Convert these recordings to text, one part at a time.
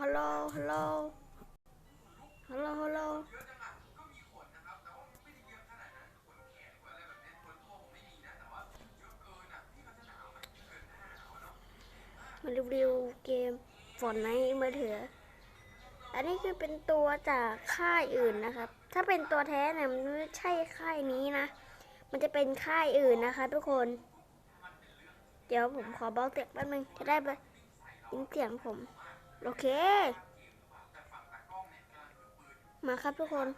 ฮัลโหล ฮัลโหล ฮัลโหล ฮัลโหลมารีวิวเกมฝนในมือถือ อันนี้คือเป็นตัวจากค่ายอื่นนะครับ ถ้าเป็นตัวแท้เนี่ยมันไม่ใช่ค่ายนี้นะ มันจะเป็นค่ายอื่นนะคะ ทุกคน เดี๋ยวผมขอเบาเสียงแป๊บนึงจะได้ไปยินเสียงผม โอเค มาครับทุกคน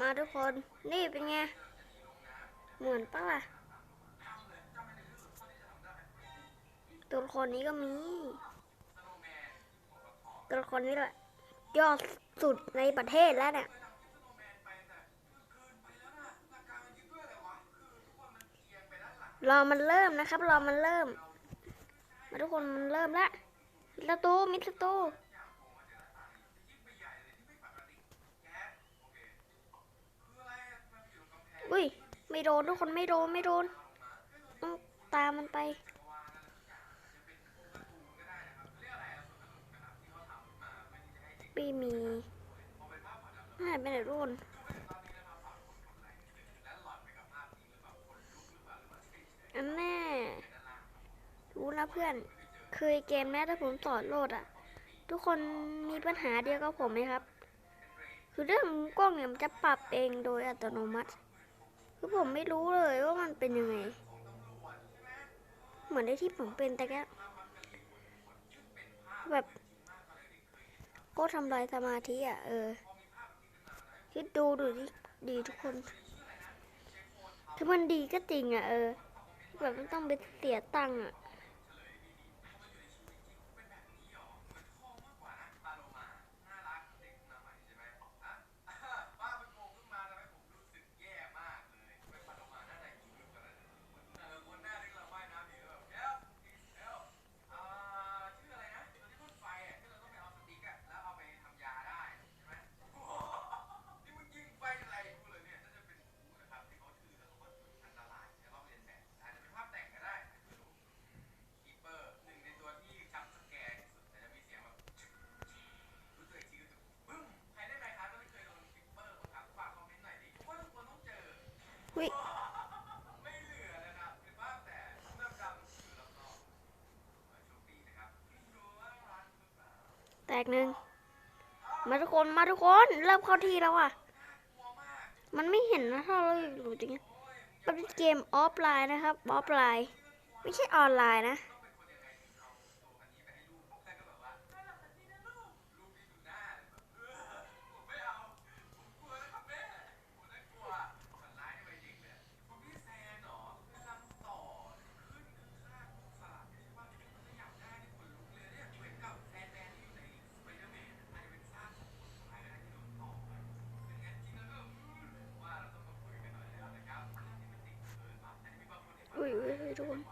มาทุกคนนี่เป็นไง เหมือนปะล่ะ ตัวละครนี้ก็มี ตัวละครนี้แหละ ยอดสุดในประเทศแล้วเนี่ย รอมันเริ่มนะครับ รอมันเริ่ม มาทุกคนมันเริ่มแล้วมิสตูมิสตูอุ้ย ไม่โดนทุกคนไม่โดนไม่โดนต้องตามมันไปปีมีหายไปไหนทุกคนันแน่ รู้นะเพื่อน เคยเกมแม้ถ้าผมสอนโหลดอะ ทุกคนมีปัญหาเดียวกับผมไหมครับ คือเรื่องกล้องเนี่ยมันจะปรับเองโดยอัตโนมัติ คือผมไม่รู้เลยว่ามันเป็นยังไง เหมือนได้ที่ผมเป็นแต่แกแบบก็ทำลายสมาธิอะ เออ คิดดูดูดิดีทุกคนคือมันดีก็จริงอะ เออ แบบไม่ต้องไปเสียตังค์อะ วิแตกหนึ่งมาทุกคนมาทุกคนเริ่มเข้าที่แล้วอะ มันไม่เห็นนะถ้าเราอยู่จริงๆมันเป็นเกมออฟไลน์นะครับออฟไลน์ ไม่ใช่ออนไลน์นะ ทุกคน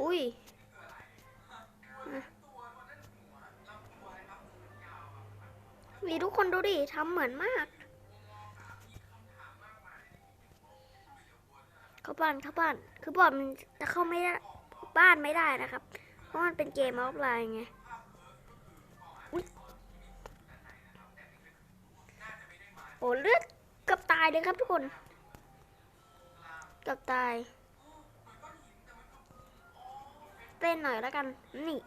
อุ้ยมีทุกคนดูดิทำเหมือนมาก เข้าบ้านเข้าบ้าน คือบอดมันจะเข้าไม่ได้บ้านไม่ได้นะครับ เพราะมันเป็นเกมออฟไลน์ไงโอ้เลือดกับตายเลยครับทุกคน กับตาย เต้นหน่อยแล้วกัน นี่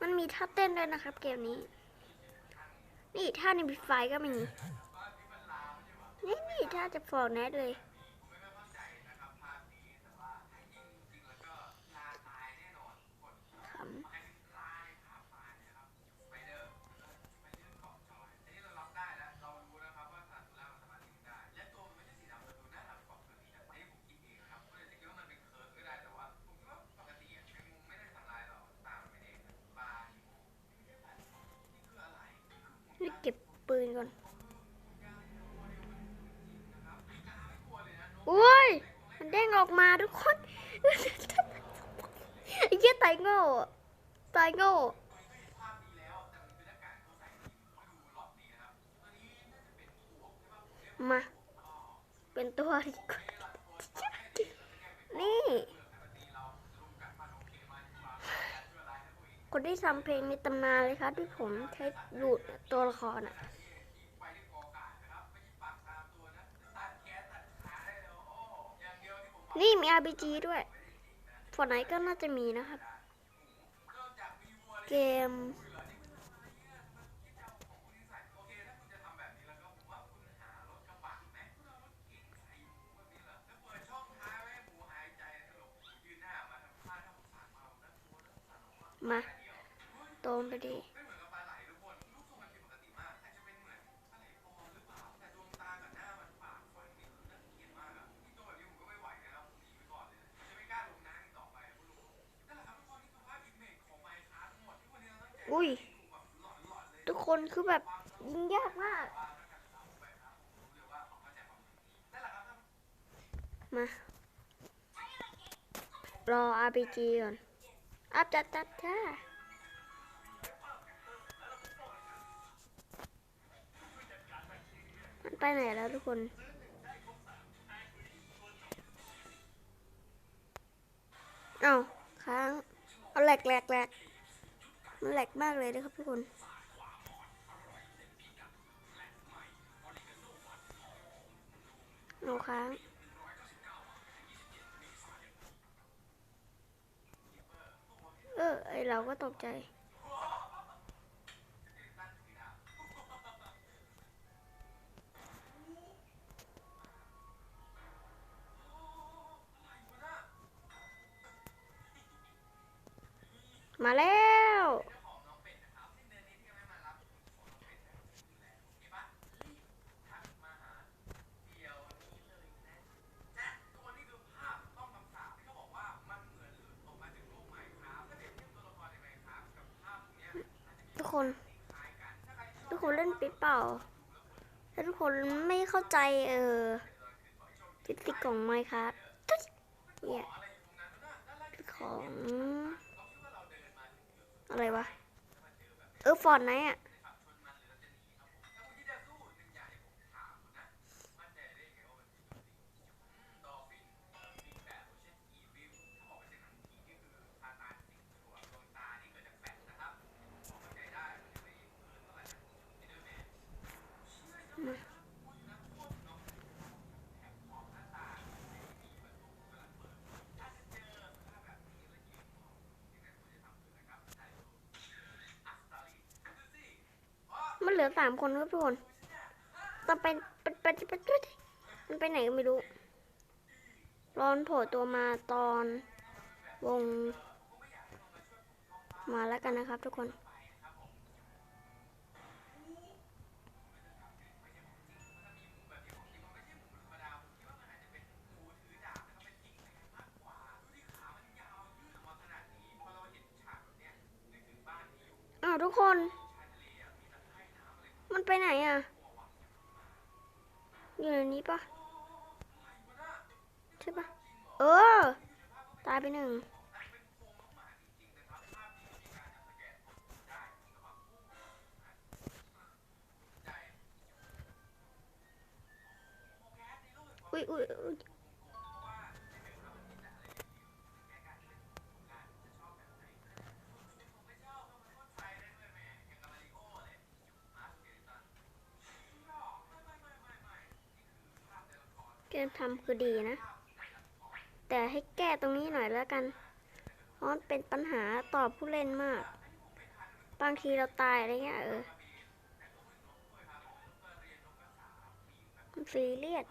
มันมีท่าเต้นด้วยนะครับเกมนี้ นี่ท่าในบิไฟก็มี นี่นี่ท่าจะฟอร์แนทเลยขำ ออกมาทุกคนไอ้เหี้ยตายโง่ตายโง่มา เป็นตัวดีกว่านี่ คนที่ทำเพลงในตำนานเลยครับที่ผมใช้หลุดตัวละครอะ นี่มี RPG ด้วยฟอร์ไนก็น่าจะมีนะครับ เกม มาตรงไปดิ คนคือแบบยิงยากมาก มารอ RPG ก่อน อัพจัดจัดจ้ามันไปไหนแล้วทุกคนเอา้าค้าง เอาแหลกแหลกแหลกมันแหลกมากเลยนะครับทุกคน เอาค้างเออไอเราก็ตกใจ มาแล้ว ทุก คน ทุกคนเล่นปิดเปล่าถ้าทุกคนไม่เข้าใจเออฟิสิกส์ของไมค์ครับเนี่ยของ อะไรวะ เออฟอนไหนอะ ลือสามคนครับทุกคนต่อไปเป็นเป็นเป็นเป็นมันไปไหนก็ไม่รู้รอนโผล่ตัวมาตอนวง มาแล้วกันนะครับทุกคนอ้าวทุกคน มันไปไหนอะ อยู่ในี้ปะใช่ปะเออ ตายไปหนึ่งอุ้ยอุ้ย อุ๊ยเกมทำคือดีนะ แต่ให้แก้ตรงนี้หน่อยแล้วกัน เพราะมันเป็นปัญหาต่อผู้เล่นมาก บางทีเราตายอะไรเงี้ยเออซีเรียส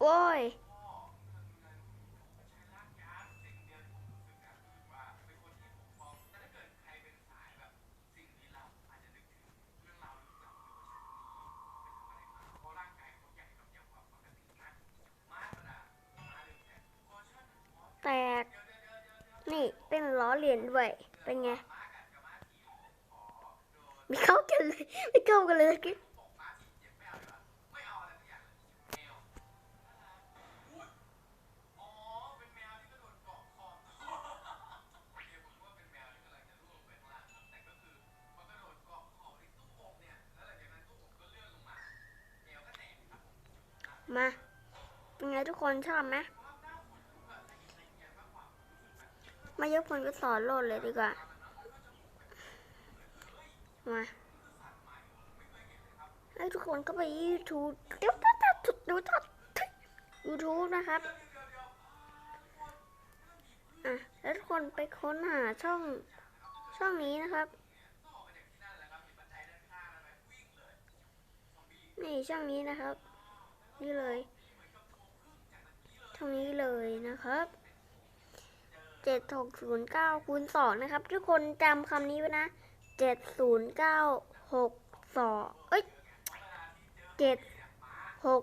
โอ้ย นี่เป็นล้อเลียนด้วย เป็นไง ไม่เข้ากันเลย ไม่เข้ากันเลยกิ๊มา เป็นไงทุกคนชอบไหม มายกผลก็สอนโลดเลยดีกว่า มาให้ทุกคนก็ไปยูทูบดูทัดดูดูทัดยูทูบนะครับ อะ แล้วทุกคนไปค้นหาช่องช่องนี้นะครับ นี่ช่องนี้นะครับ นี่เลย ช่องนี้เลยนะครับ เจ็ดหกศูนย์เก้าคูณสองนะครับ ทุกคนจำคำนี้ไว้นะเจ็ดศูนย์เก้าหกสองเอ้ยเจ็ดหก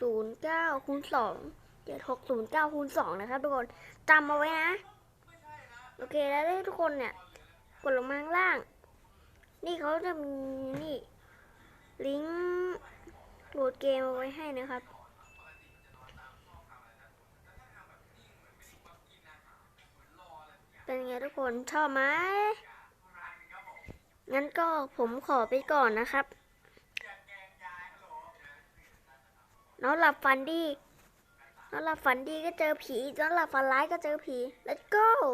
ศูนย์เก้าคูณสองเจ็ดหกศูนย์เก้าคูณสองนะครับ ทุกคนจำเอาไว้นะ โอเคแล้วให้ทุกคนเนี่ย กดลงมาข้างล่าง นี่เขาจะมีนี่ ลิงก์โหลดเกมเอาไว้ให้นะครับ เป็นไงทุกคนชอบไหมงั้นก็ผมขอไปก่อนนะครับนอนหลับฝันดีนอนหลับฝันดีก็เจอผีนอนหลับฝันร้ายก็เจอผี let's go